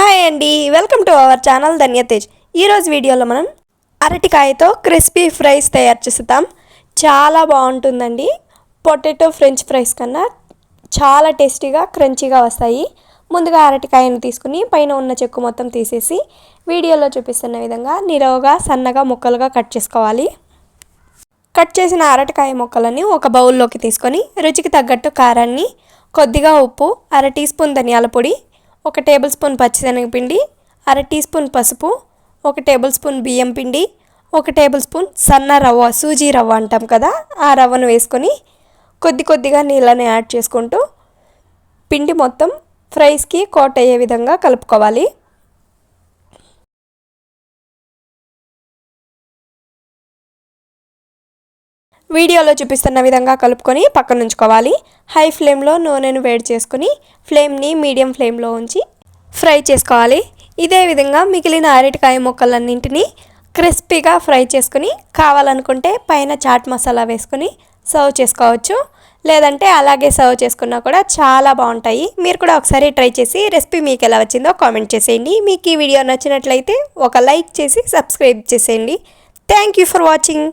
Hi అండి welcome to our channel Dhanyatej ఈరోజు వీడియోలో మనం అరటికాయతో క్రిస్పీ ఫ్రైస్ తయారు చేస్తాం చాలా బాగుంటుందండి. పొటాటో ఫ్రెంచ్ ఫ్రైస్ కన్నా చాలా టేస్టీగా క్రంచీగా వస్తాయి. ముందుగా అరటికాయను తీసుకుని పైన ఉన్న చెక్కు మొత్తం తీసేసి వీడియోలో చూపిస్తున్న విధంగా నిరవగా సన్నగా ముక్కలుగా కట్ చేసుకోవాలి. కట్ చేసిన అరటికాయ ముక్కలని ఒక బౌల్లోకి తీసుకొని రుచికి తగ్గట్టు కారాన్ని కొద్దిగా ఉప్పు అర టీ స్పూన్ ధనియాల పొడి ఒక టేబుల్ స్పూన్ పచ్చిశనగపిండి అర టీ స్పూన్ పసుపు ఒక టేబుల్ స్పూన్ బియ్యం పిండి ఒక టేబుల్ స్పూన్ సన్న రవ్వ సూజీ రవ్వ అంటాం కదా ఆ రవ్వను వేసుకొని కొద్ది కొద్దిగా నీళ్ళని యాడ్ చేసుకుంటూ పిండి మొత్తం ఫ్రైస్కి కోట్ అయ్యే విధంగా కలుపుకోవాలి. వీడియోలో చూపిస్తున్న విధంగా కలుపుకొని పక్కన ఉంచుకోవాలి. హై ఫ్లేమ్లో నూనెను వేడి చేసుకుని ఫ్లేమ్ని మీడియం ఫ్లేమ్లో ఉంచి ఫ్రై చేసుకోవాలి. ఇదే విధంగా మిగిలిన అరటికాయ ముక్కలన్నింటినీ క్రిస్పీగా ఫ్రై చేసుకుని కావాలనుకుంటే పైన చాట్ మసాలా వేసుకుని సర్వ్ చేసుకోవచ్చు. లేదంటే అలాగే సర్వ్ చేసుకున్నా కూడా చాలా బాగుంటాయి. మీరు కూడా ఒకసారి ట్రై చేసి రెసిపీ మీకు ఎలా వచ్చిందో కామెంట్ చేసేయండి. మీకు ఈ వీడియో నచ్చినట్లయితే ఒక లైక్ చేసి సబ్స్క్రైబ్ చేసేయండి. Thank you for watching.